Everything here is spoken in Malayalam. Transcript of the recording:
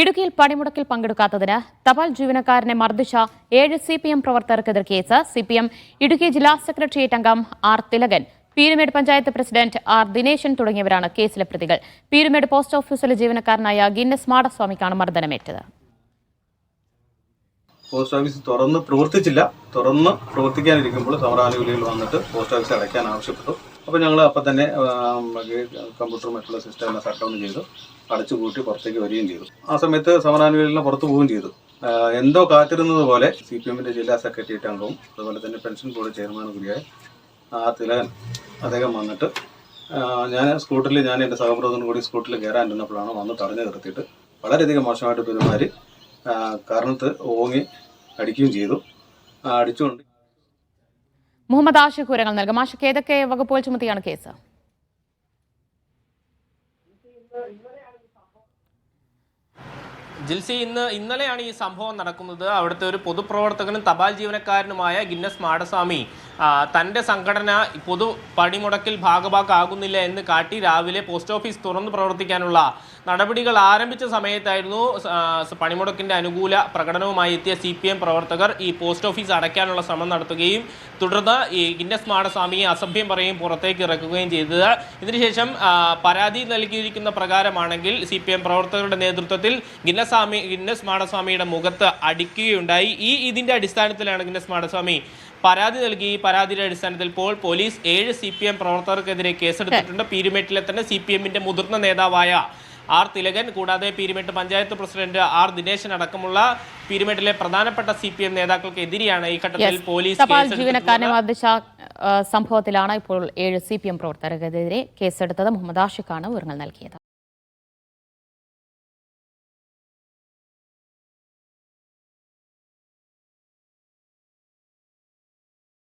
ഇടുക്കിയിൽ പണിമുടക്കിൽ പങ്കെടുക്കാത്തതിന് തപാൽ ജീവനക്കാരനെ മർദ്ദിച്ച ഏഴ് സി പി എം പ്രവർത്തകർക്കെതിരെ കേസ്. സി പി എം ഇടുക്കി ജില്ലാ സെക്രട്ടേറിയറ്റ് അംഗം R Thilakan Peermade panchayat president R Dineshan തുടങ്ങിയവരാണ് കേസിലെ പ്രതികൾ. പീരുമേട് പോസ്റ്റ് ഓഫീസിലെ ജീവനക്കാരനായ ഗിന്നസ് മാടസ്വാമിക്കാണ് മർദ്ദനമേറ്റത്. പോസ്റ്റ് ഓഫീസ് തുറന്ന് പ്രവർത്തിച്ചില്ല. തുറന്ന് പ്രവർത്തിക്കാനിരിക്കുമ്പോൾ സമരാനുകൂലികൾ വന്നിട്ട് പോസ്റ്റ് ഓഫീസ് അടയ്ക്കാൻ ആവശ്യപ്പെട്ടു. അപ്പോൾ ഞങ്ങൾ അപ്പം തന്നെ കമ്പ്യൂട്ടറും മറ്റുള്ള സിസ്റ്റം എല്ലാം ഷട്ട് ഡൗൺ ചെയ്തു. അടച്ചു കൂട്ടി പുറത്തേക്ക് വരികയും ചെയ്തു. ആ സമയത്ത് സമരാനുകൂലികളെ പുറത്തു പോവുകയും ചെയ്തു. എന്തോ കാത്തിരുന്നത് പോലെ സി പി എമ്മിന്റെ ജില്ലാ സെക്രട്ടേറിയറ്റ് അംഗവും അതുപോലെ തന്നെ പെൻഷൻ ബോർഡ് ചെയർമാൻ കൂടിയായ ആ തിലകൻ അദ്ദേഹം വന്നിട്ട് ഞാൻ സ്കൂട്ടറിൽ ഞാൻ എന്റെ സഹപ്രവർത്തകനും കൂടി സ്കൂട്ടറിൽ കയറാൻ ഇരുന്നപ്പോഴാണ് വന്ന് തടഞ്ഞു നിർത്തിയിട്ട് വളരെയധികം മോശമായിട്ട് പെരുമാറി. കാരണത്ത് ഓങ്ങി അടിക്കുകയും ചെയ്തു. അടിച്ചുകൊണ്ട് മുഹമ്മദ് ആഷിഖ് വിവരങ്ങൾ നൽകും. ആഷിഖ് ഏതൊക്കെ വകുപ്പുകൾ ചുമത്തിയാണ് കേസ്? ജിൽസി ഇന്ന് ഇന്നലെയാണ് ഈ സംഭവം നടക്കുന്നത്. അവിടുത്തെ ഒരു പൊതുപ്രവർത്തകനും തപാൽ ജീവനക്കാരനുമായ ഗിന്നസ് മാടസ്വാമി തന്റെ സംഘടന പൊതു പണിമുടക്കിൽ ഭാഗഭാക്കാകുന്നില്ല എന്ന് കാട്ടി രാവിലെ പോസ്റ്റ് ഓഫീസ് തുറന്നു പ്രവർത്തിക്കാനുള്ള നടപടികൾ ആരംഭിച്ച സമയത്തായിരുന്നു പണിമുടക്കിന്റെ അനുകൂല പ്രകടനവുമായി എത്തിയ സി പ്രവർത്തകർ ഈ പോസ്റ്റ് ഓഫീസ് അടയ്ക്കാനുള്ള ശ്രമം നടത്തുകയും തുടർന്ന് ഈ ഗിന്നസ് മാടസ്വാമിയെ അസഭ്യം പറയുകയും പുറത്തേക്ക് ഇറക്കുകയും ചെയ്തത്. ഇതിനുശേഷം പരാതി നൽകിയിരിക്കുന്ന പ്രകാരമാണെങ്കിൽ സി പ്രവർത്തകരുടെ നേതൃത്വത്തിൽ ഗിന്നസ്വാമി ഗിന്നസ് മാടസ്വാമിയുടെ മുഖത്ത് അടിക്കുകയുണ്ടായി. ഈ ഇതിന്റെ അടിസ്ഥാനത്തിലാണ് ഗിന്നസ് മാടസ്വാമി പരാതി നൽകി. പരാതിയുടെ അടിസ്ഥാനത്തിൽ ഇപ്പോൾ പോലീസ് ഏഴ് സി പി എം പ്രവർത്തകർക്കെതിരെ കേസെടുത്തിട്ടുണ്ട്. പീരുമേട്ടിലെ തന്നെ സി പി എമ്മിന്റെ മുതിർന്ന നേതാവായ ആർ തിലകൻ കൂടാതെ പീരുമേട്ട് പഞ്ചായത്ത് പ്രസിഡന്റ് ആർ ദിനേശൻ അടക്കമുള്ള പീരുമേട്ടിലെ പ്രധാനപ്പെട്ട സി പി എം നേതാക്കൾക്കെതിരെയാണ് ഈ ഘട്ടത്തിൽ പോലീസ്. ജീവനക്കാരനെ മർദ്ദിച്ച സംഭവത്തിലാണ് ഇപ്പോൾ ഏഴ് സി പി എം പ്രവർത്തകർക്കെതിരെ കേസെടുത്തത്. മുഹമ്മദ് ആഷിഖാണ് വിവരങ്ങൾ നൽകിയത്.